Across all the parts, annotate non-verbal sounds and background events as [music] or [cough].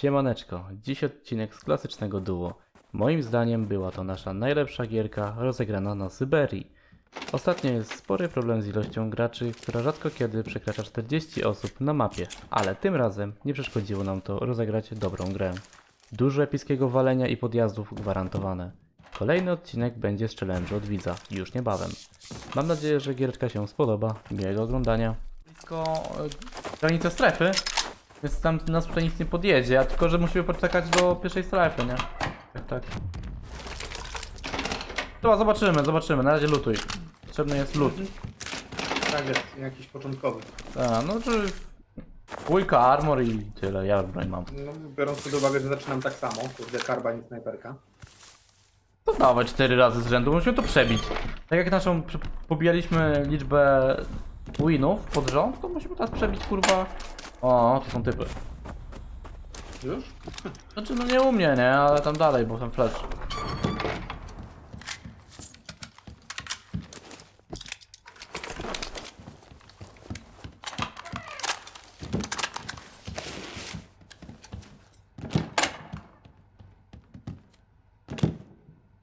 Siemaneczko, dziś odcinek z klasycznego duo. Moim zdaniem była to nasza najlepsza gierka rozegrana na Syberii. Ostatnio jest spory problem z ilością graczy, która rzadko kiedy przekracza 40 osób na mapie, ale tym razem nie przeszkodziło nam to rozegrać dobrą grę. Dużo epickiego walenia i podjazdów gwarantowane. Kolejny odcinek będzie z challenge od widza, już niebawem. Mam nadzieję, że giereczka się spodoba. Miłego oglądania. Blisko e, granicy strefy, więc tam nas tutaj nic nie podjedzie, a tylko, że musimy poczekać do pierwszej strefy, nie? Tak, tak. Chyba zobaczymy, zobaczymy. Na razie lutuj. Potrzebny jest lód. Tak jest, jakiś początkowy. A, no czy... Dwójka armor i tyle, ja broń mam. No, biorąc pod uwagę, że zaczynam tak samo, kurde, karbani snajperka. To dawaj cztery razy z rzędu, musimy to przebić. Tak jak naszą pobijaliśmy liczbę winów pod rząd, to musimy teraz przebić kurwa... O, to są typy. Już? Znaczy no nie u mnie, nie? Ale tam dalej, bo tam flash.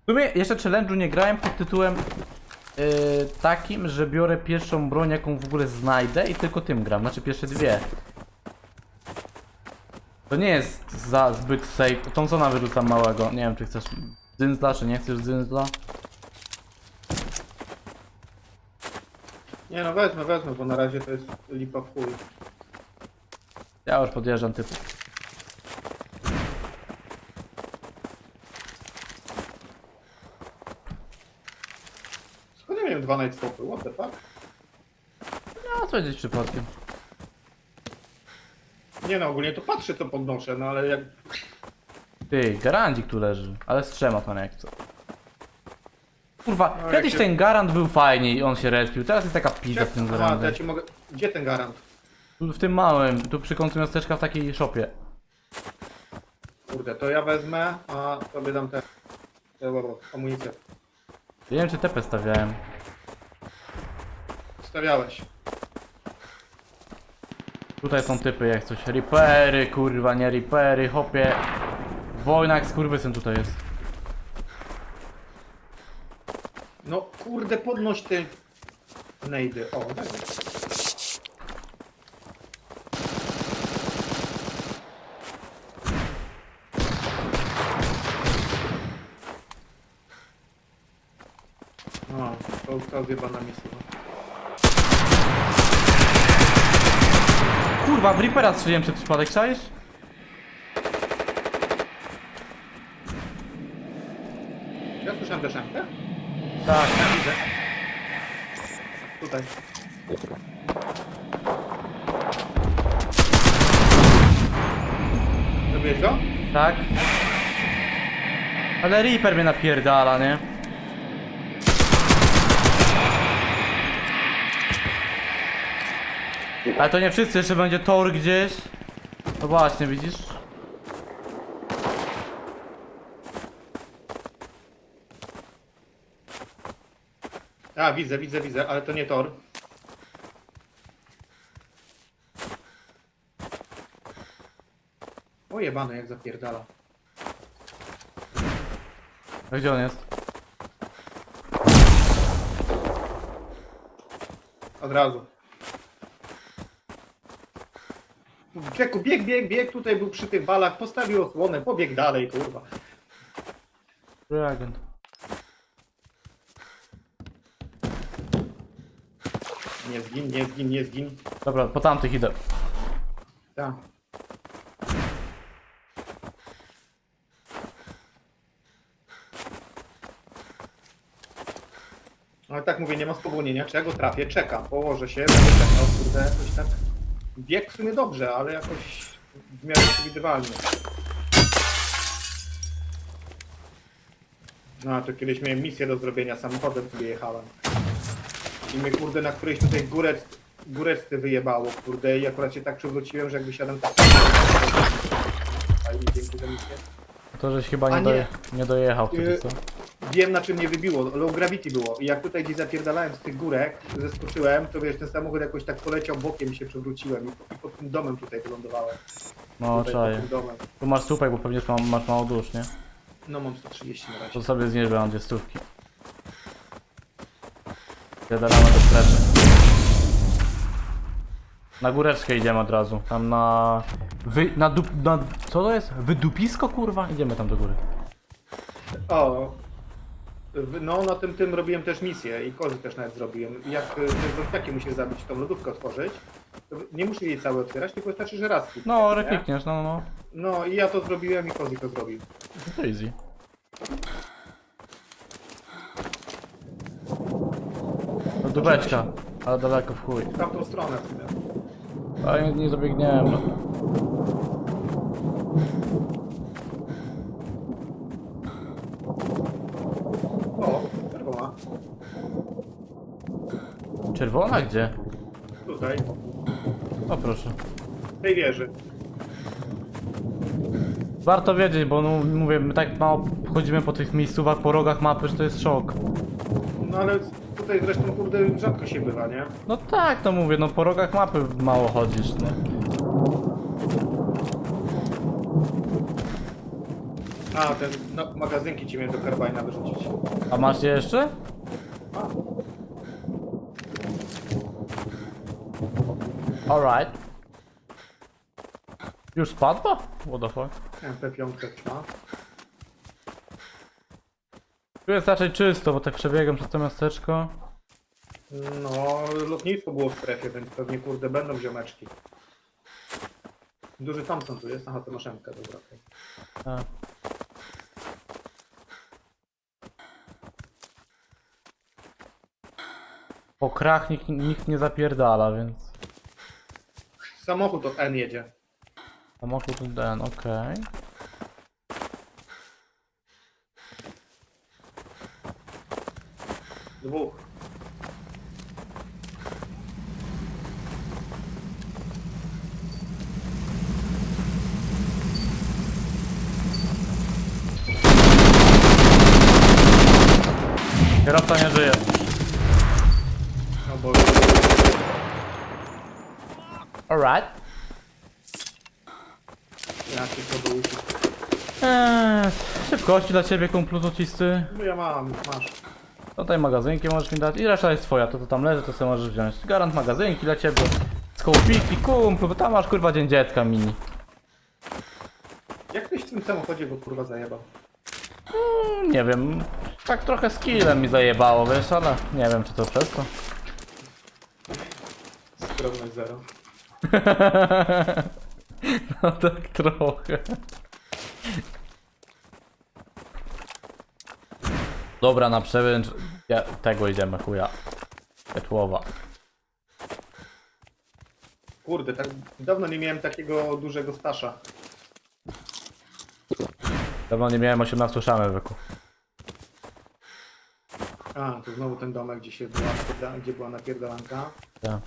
W sumie jeszcze challenge'u nie grałem pod tytułem yy, takim, że biorę pierwszą broń jaką w ogóle znajdę i tylko tym gram, znaczy pierwsze dwie. To nie jest za zbyt safe. Thompsona wyrzucam małego. Nie wiem czy chcesz dzyndzla, czy nie chcesz dzyndzla. Nie no, wezmę, wezmę, bo na razie to jest lipa w chuj. Ja już podjeżdżam typu. Skąd ja miałem dwa night stopy, what the fuck? No co gdzieś przypadkiem. Nie no, ogólnie to patrzę co podnoszę, no ale jak... Ty, garandzik tu leży. Ale z trzema to jak co. Kurwa, No, kiedyś jak się- ten garant był fajny i on się respił. Teraz jest taka pizza w tym Aha, to ja ci mogę... Gdzie ten garant? Tu w tym małym, tu przy końcu miasteczka w takiej shopie. Kurde, to ja wezmę, a tobie dam te... te dobra, amunicję. Nie wiem czy tepę stawiałem. Stawiałeś. Tutaj są typy jak coś. Reapery, kurwa, nie reapery, hopie. Wojnak skurwysyn tutaj jest. No kurde, podnoś ty... Nejdy, o, tak. No, to to zjebana misja. Kurwa, w Reapera strzeliłem przed przypadek, czaisz? Ja słyszałem też szamkę? Tak. Ja widzę. Tutaj. Zrobiłeś go? Tak. Ale Reaper mnie napierdala, nie? Ale to nie wszyscy, jeszcze będzie tor gdzieś. No właśnie, widzisz? A, widzę, widzę, widzę, ale to nie tor. O jebany, jak zapierdala. A gdzie on jest? Od razu. Czeku, bieg, bieg, bieg, tutaj był przy tych balach, postawił osłonę, pobiegł dalej, kurwa. Reagent. Nie zgin, nie zgin, nie zgin. Dobra, po tamtych idę. Tak. Ale tak mówię, nie ma spowolnienia. Czy ja go trafię? Czekam, położę się, będę czekał, kurde, jakoś tak. Bieg w sumie dobrze, ale jakoś w miarę przewidywalnie. No, to kiedyś miałem misję do zrobienia, samochodem sobie jechałem. I mnie, kurde, na którejś tutaj górę, góreczce wyjebało, kurde, i akurat się tak przewróciłem, że jakby siadam tak... A i dzięki za misję. To żeś chyba A nie, nie. doje, nie dojechał wtedy, Yy, co? Wiem na czym mnie wybiło, low gravity było. I jak tutaj gdzieś zapierdalałem z tych górek, zeskoczyłem, to wiesz, ten samochód jakoś tak poleciał bokiem i się przewróciłem i, i pod tym domem tutaj wylądowałem. No, tutaj pod czaję. tym domem. Tu masz słupek, bo pewnie ma- masz mało dusz, nie? No mam 130 na razie. To sobie zniesz, bo mam dwie stówki. Zadalamy do strefy. Na góreczkę idziemy od razu. Tam na... Wy... na dup... na... co to jest? Wydupisko, kurwa? Idziemy tam do góry. O, no na tym tym robiłem też misję i kozy też nawet zrobiłem. I Jak te takie musisz zabić, tą lodówkę otworzyć, to nie muszę jej całe otwierać, tylko wystarczy, że raz No, nie? repikniesz, no, no. No i ja to zrobiłem i kozy to zrobił. To easy. No dubeczka, ale daleko w chuj. W tamtą stronę w sumie. Ale nie, nie zabiegniemy. O, czerwona. Czerwona gdzie? Tutaj, O proszę. w tej wieży. Warto wiedzieć, bo no, mówię, my tak mało chodzimy po tych miejscówach, po rogach mapy, że to jest szok. No ale tutaj zresztą kurde rzadko się bywa, nie? No tak, no mówię, no po rogach mapy mało chodzisz, no. A, te no, magazynki ci miałem do karbajna wyrzucić. A masz je jeszcze? A, Alright. Już spadła? What the fuck? MP5 trzyma. Tu jest raczej czysto, bo tak przebiegam przez to miasteczko. No, lotnictwo było w strefie, więc pewnie kurde będą ziomeczki. Duży Thompson tu jest, aha, to masz MK, dobra. okej. A. Po krach nikt, nikt nie zapierdala, więc... Samochód od N jedzie. Samochód ten, okej. Dwóch. Kierowca nie żyje. No bo Alright. jaki to był. Eee, szybkości dla ciebie, kumplu złocisty. No ja mam, masz. Tutaj magazynki możesz mi dać i reszta jest twoja, to co tam leży, to sobie możesz wziąć. Garant magazynki dla ciebie. Skołpiki, kumplu, bo tam masz kurwa dzień dziecka mini. Jak ktoś w tym samochodzie go kurwa zajebał? Mm, Nie wiem, tak trochę skillem mi zajebało, wiesz, ale nie wiem czy to przez to. Skromność zero. [laughs] No tak trochę. Dobra, na przełęcz ja, tego idziemy, chuja. Pietłowa. Kurde, tak dawno nie miałem takiego dużego stasza. Dawno nie miałem 18 szamy wyku. A, to znowu ten domek, gdzie się była, napierda- gdzie była napierdalanka. Tak.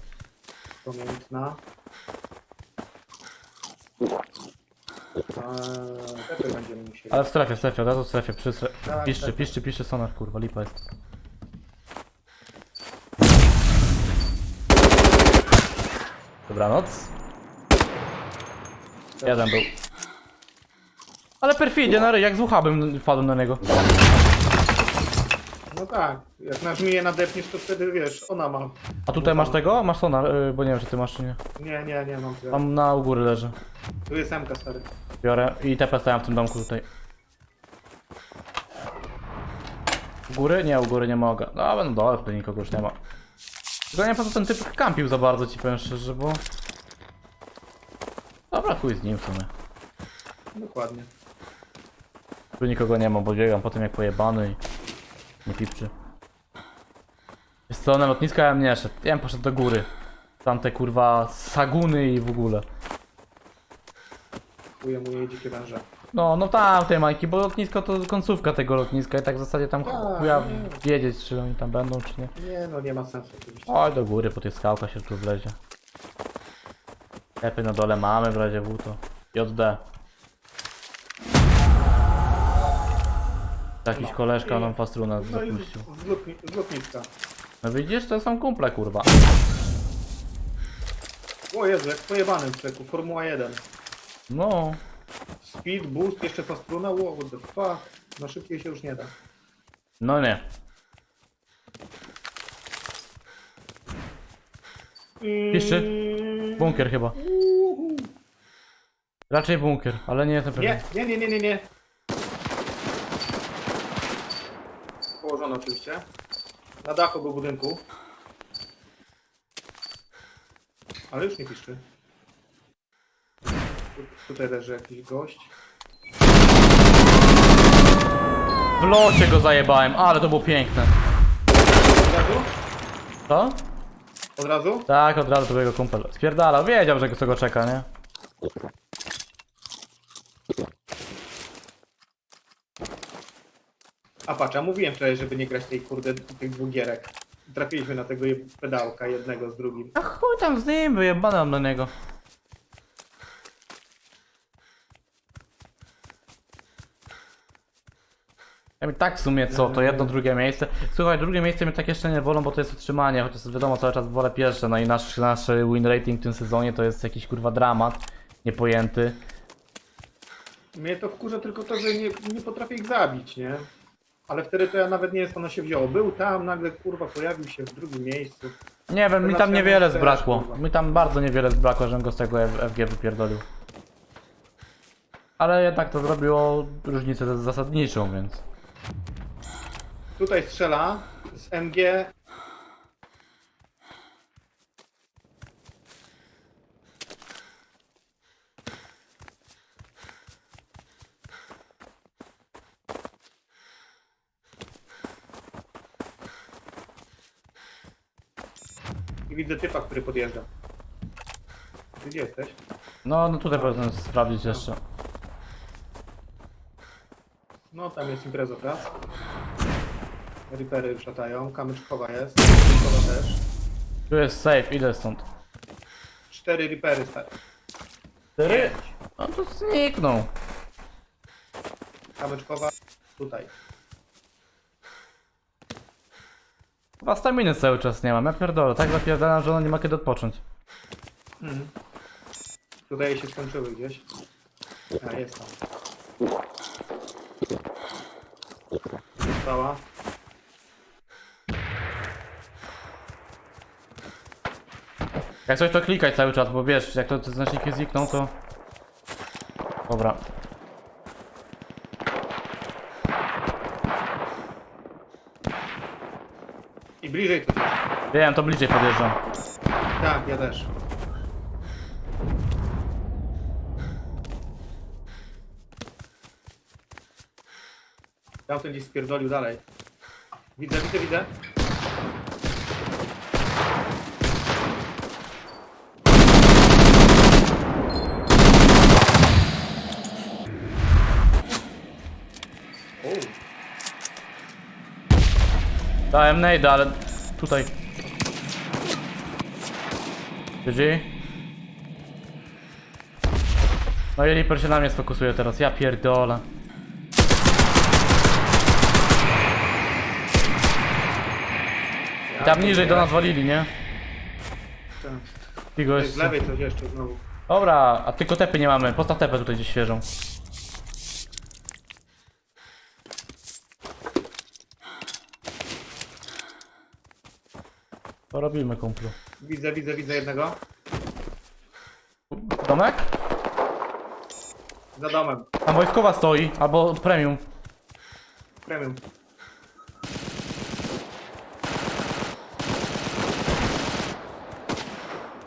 Pamiętna. Eee, Pepe będziemy musieli. Ale w strefie, w strefie, od razu w strefie, przy strefie. Tak, Piszczy, tak. piszczy, piszczy sonar, kurwa, lipa jest. Dobranoc. Jeden był. Ale perfidnie, na ryj, jak z uchabem wpadłem na niego. No tak, jak na żmiję nadepniesz, to wtedy wiesz, ona ma. A tutaj masz tego? Masz sonar, yy, bo nie wiem, czy ty masz, czy nie. Nie, nie, nie mam tyle. Tam na u góry leży. Tu jest MK stary. Biorę i TP stawiam w tym domku tutaj. U góry? Nie, u góry nie mogę. No, ale no dole, tutaj nikogo już nie ma. Tylko nie po co ten typ kampił za bardzo, ci powiem szczerze, bo... Dobra, chuj z nim w sumie. Dokładnie. Tu nikogo nie ma, bo biegam po tym jak pojebany i... Nie pipczy. Jest co, na lotniska ja bym nie szedł. Ja bym poszedł do góry. Tamte kurwa saguny i w ogóle. Chuje mu jej dzikie węże. No, no tam tej majki, bo lotnisko to końcówka tego lotniska i tak w zasadzie tam Tak, chuja wiedzieć, czy oni tam będą, czy nie. Nie, no nie ma sensu oczywiście. Oj, do góry, po tych skałkach się tu wlezie. Lepiej na dole mamy w razie W to. JD. Jakiś koleżka nam fastruna No i zapuścił. z, z, lotni, z lotniska. No widzisz, to są kumple, kurwa. O Jezu, jak pojebany przeku, Formuła 1. No. Speed, boost, jeszcze fastruna, wow, what the fuck. No szybciej się już nie da. No nie. Piszczy? Bunkier chyba. Uhu. Raczej bunkier, ale nie jestem pewien. Nie, nie, nie, nie, nie, nie. Położone oczywiście. Na dachu był budynku. Ale już nie piszczy. Tu, tutaj leży jakiś gość. W locie go zajebałem, ale to było piękne. Od razu? Co? Od razu? Tak, od razu to był jego kumpel. Spierdalał, wiedział, że go co go czeka, nie? A patrz, ja mówiłem wczoraj, żeby nie grać tej kurde tych dwóch gierek. Trafiliśmy na tego pedałka jednego z drugim. A chuj tam z nim, wyjebane mam do niego. Ja mi tak w sumie co, to jedno, drugie miejsce. Słuchaj, drugie miejsce mnie tak jeszcze nie wolą, bo to jest utrzymanie, chociaż wiadomo cały czas wolę pierwsze, no i nasz, nasz win rating w tym sezonie to jest jakiś kurwa dramat, niepojęty. Mnie to wkurza tylko to, że nie, nie potrafię ich zabić, nie? Ale wtedy to ja nawet nie wiem skąd ono się wzięło. Był tam, nagle kurwa pojawił się w drugim miejscu. Nie wiem, mi tam niewiele zbrakło. Mi tam bardzo niewiele zbrakło, żebym go z tego F- FG wypierdolił. Ale jednak to zrobiło różnicę zasadniczą, więc... Tutaj strzela z MG. Widzę typa, który podjeżdża. Ty Gdzie jesteś? No, no tutaj powinien sprawdzić jeszcze. No tam jest impreza teraz. Ripery już latają, kamyczkowa jest, kamyczkowa też. Tu jest safe, idę stąd. Cztery ripery stare. Cztery? No to zniknął. Kamyczkowa tutaj. Chyba staminy cały czas nie mam, ja pierdolę, tak zapierdalam, że ona nie ma kiedy odpocząć. Mhm. Tutaj się skończyły gdzieś. A jest tam. Została. Jak coś to klikaj cały czas, bo wiesz, jak to te znaczniki znikną, to... Dobra. I bliżej coś jest. Wiem, to bliżej podjeżdżam. Tak, ja też. Tamten gdzieś spierdolił dalej. Widzę, widzę, widzę. O, Dałem nade, ale tutaj. GG. No i Reaper się na mnie sfokusuje teraz, ja pierdolę. ja Tam niżej do nas walili, nie? Tak. Z lewej coś jeszcze znowu. Dobra, a tylko tepy nie mamy. Postaw tepę tutaj gdzieś świeżą. To robimy, kumplu. Widzę, widzę, widzę jednego. Domek? Za domem. Tam wojskowa stoi, albo premium. Premium.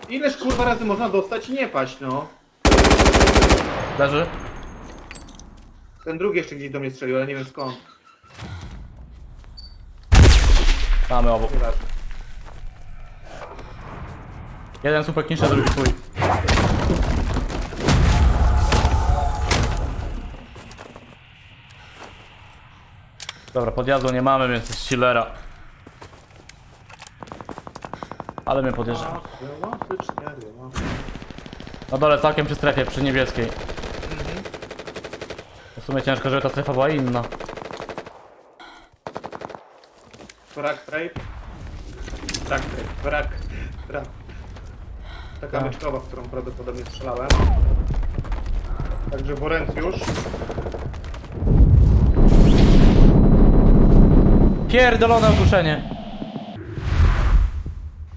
Ileż kurwa razy można dostać i nie paść, no. Leży. Ten drugi jeszcze gdzieś do mnie strzelił, ale nie wiem skąd. Mamy obok. Nieważne. Jeden słupek niższy, drugi twój. Dobra, podjazdu nie mamy, więc jest chillera. Ale mnie podjeżdża. Na dole całkiem przy strefie, przy niebieskiej. W sumie ciężko, żeby ta strefa była inna. Brak trade. Brak trade. Brak. Taka Tak. myczkowa, w którą prawdopodobnie strzelałem. Także Worencjusz. Pierdolone ogłuszenie.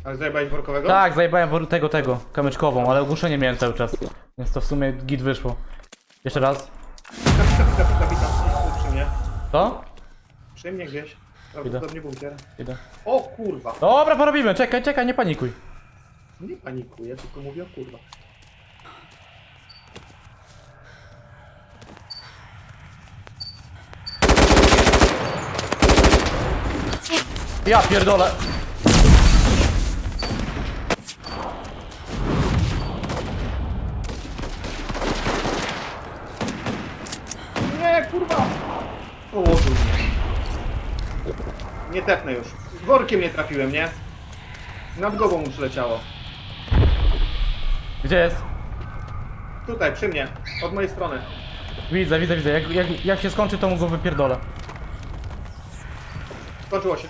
Ale zajebałeś workowego? Tak, zajebałem wor- tego, tego, kamyczkową, ale ogłuszenie miałem cały czas. Więc to w sumie git wyszło. Jeszcze raz. Kapitan. Przy mnie. To? Przy mnie gdzieś. Prawdopodobnie bunkier. Idę. O kurwa. Dobra, porobimy, czekaj, czekaj, nie panikuj. Nie panikuję, tylko mówię o kurwa. Ja pierdolę. Nie, kurwa! Położył mnie. Nie tepnę już. Workiem nie trafiłem, nie? Nad głową mu przyleciało. Gdzie jest? Tutaj, przy mnie. Od mojej strony. Widzę, widzę, widzę. Jak, jak, jak się skończy, to mu go wypierdolę. Skończyło się.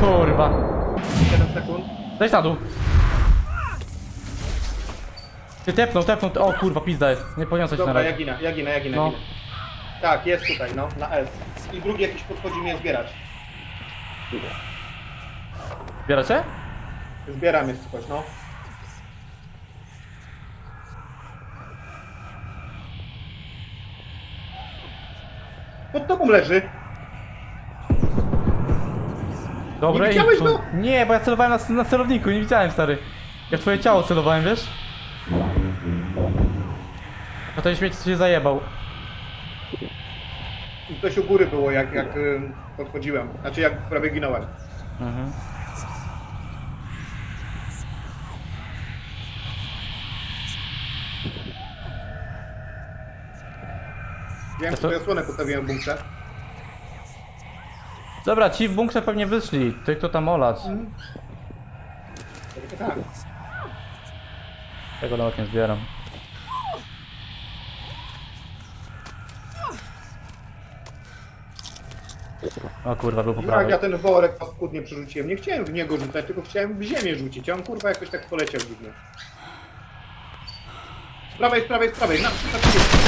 Kurwa. 7 sekund. Zejdź na dół. Ty tepnął, tepnął. O kurwa, pizda jest. Nie poniosłeś na Dobra, ja razie. ginę, ja ginę, ja ginę, No. ginę. Tak, jest tutaj, no, na S. I drugi jakiś podchodzi mnie zbierać. Bieracie? Zbieram jeszcze coś, no. Pod tobą leży. Dobre Nie widziałeś go? Nie, bo ja celowałem na, na celowniku, nie widziałem stary. Ja w twoje ciało celowałem, wiesz? A ten śmieć się zajebał. I coś u góry było, jak, jak y, podchodziłem. Znaczy, jak prawie ginąłem. Mhm. Wiem, To to osłonę postawiłem w bunkrze. Dobra, ci w bunkrze pewnie wyszli. Ty kto tam olać? Tak. Tego nawet nie zbieram. O kurwa, był po Jak prawej. ja ten worek paskudnie przerzuciłem. Nie chciałem w niego rzucać, tylko chciałem w ziemię rzucić. A on kurwa jakoś tak poleciał dziwnie. Z prawej, z prawej, z prawej. Na, na,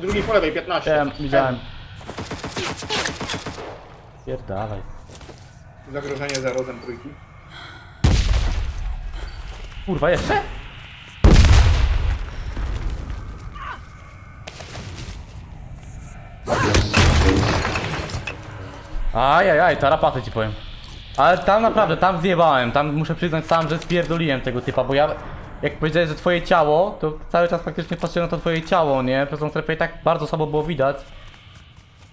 Drugi po lewej, 15. Widziałem, widziałem. Pierdalaj. Zagrożenie za rodem trójki. Kurwa, jeszcze? Ajajaj, tarapaty ci powiem. Ale tam naprawdę, tam zjebałem, tam muszę przyznać sam, że spierdoliłem tego typa, bo ja... Jak powiedziałeś, że twoje ciało, to cały czas faktycznie patrzyłem na to twoje ciało, nie? Przez tą strefę i tak bardzo słabo było widać.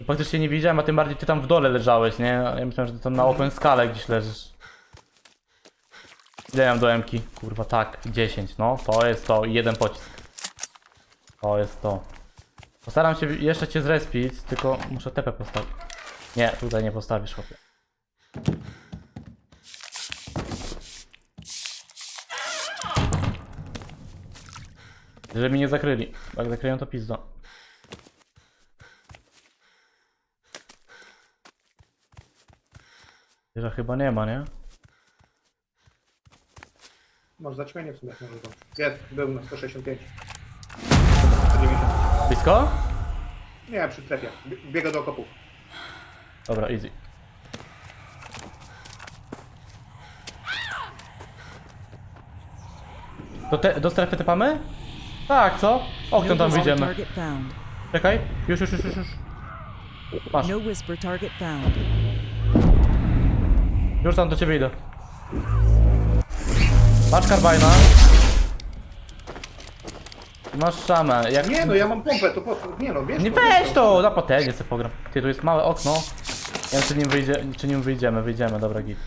I Praktycznie nie widziałem, a tym bardziej ty tam w dole leżałeś, nie? Ja myślałem, że ty tam na open skale gdzieś leżysz. Ile do Mki? Kurwa tak, 10, no to jest to i jeden pocisk. To jest to. Postaram się jeszcze cię zrespić, tylko muszę tepę postawić. Nie, tutaj nie postawisz chłopie. Żeby mi nie zakryli. Jak zakryją to pizdo. Że chyba nie ma, nie? Może zaćmienie w sumie może to. Jest, był na 165. 190. Blisko? Nie, przy strefie. Bie- Biega do okopów. Dobra, easy. Do, te, do strefy tepamy? Tak, co? Oknem tam whisper wyjdziemy. Czekaj, już, już, już, już, już. Masz, No whisper target found. już tam do ciebie idę. Masz karbajna. Masz szamę, jak... Nie no, ja mam pompę, to po co? Nie no, wiesz Nie to, weź wiesz to, na patelnię sobie pogram. Ty, tu jest małe okno. Ja wiem, czy nim, wyjdzie, czy nim wyjdziemy, wyjdziemy, dobra git.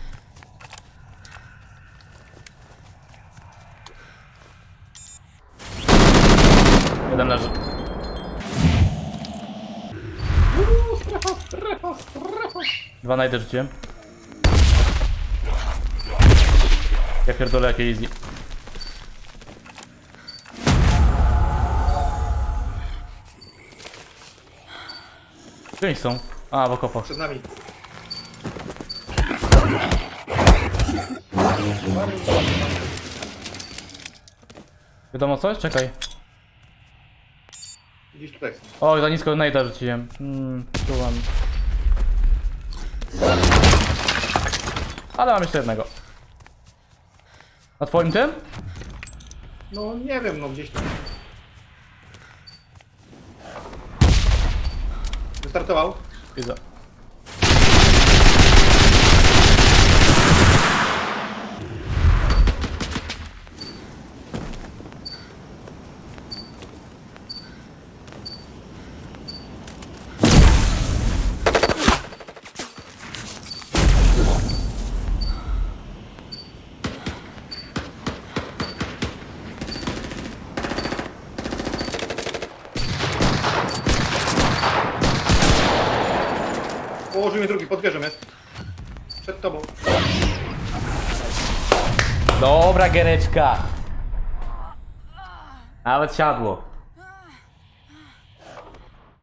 Dwa najdę rzuciłem. Ja pierdolę jakie. Gdzie oni są? A, w okopach. Przed nami. Wiadomo coś? Czekaj. Gdzieś tutaj. za nisko najda rzuciłem. Hmm. Ale mam jeszcze jednego. Na twoim tym? No nie wiem, no gdzieś tam. Wystartował. Widzę. Położył mnie drugi, pod wieżą jest. Przed tobą. Dobra, giereczka. Nawet siadło.